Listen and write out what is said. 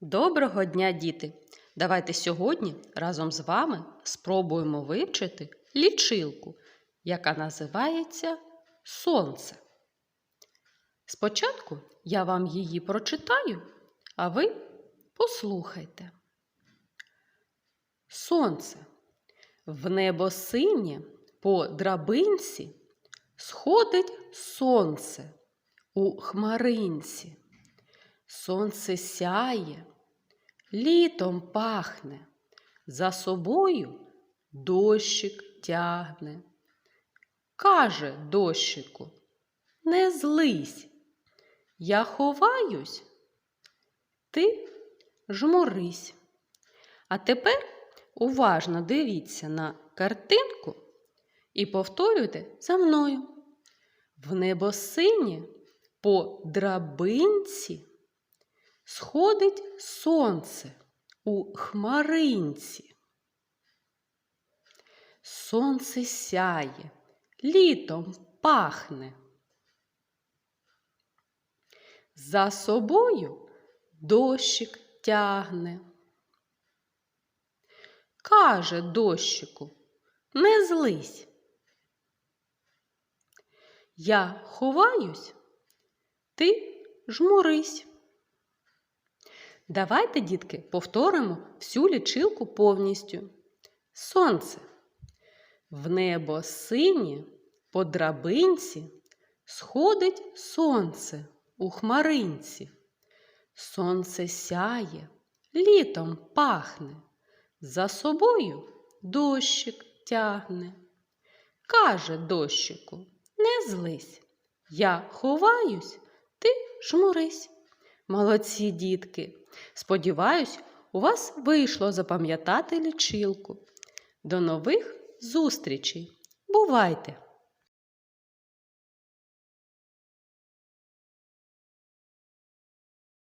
Доброго дня, діти! Давайте сьогодні разом з вами спробуємо вивчити лічилку, яка називається Сонце. Спочатку я вам її прочитаю, а ви послухайте. Сонце. В небо синє по драбинці сходить сонце у хмаринці. Сонце сяє, літом пахне, за собою дощик тягне. Каже дощику, не злись, я ховаюсь, ти жмурись. А тепер уважно дивіться на картинку і повторюйте за мною. В небо синє по драбинці сходить сонце у хмаринці. Сонце сяє, літом пахне. За собою дощик тягне. Каже дощику, не злись. Я ховаюсь, ти жмурись. Давайте, дітки, повторимо всю лічилку повністю. Сонце. В небо синє по драбинці сходить сонце у хмаринці. Сонце сяє, літом пахне, за собою дощик тягне. Каже дощику, не злись, я ховаюсь, ти жмурись. Молодці дітки! Сподіваюсь, у вас вийшло запам'ятати лічилку. До нових зустрічей! Бувайте!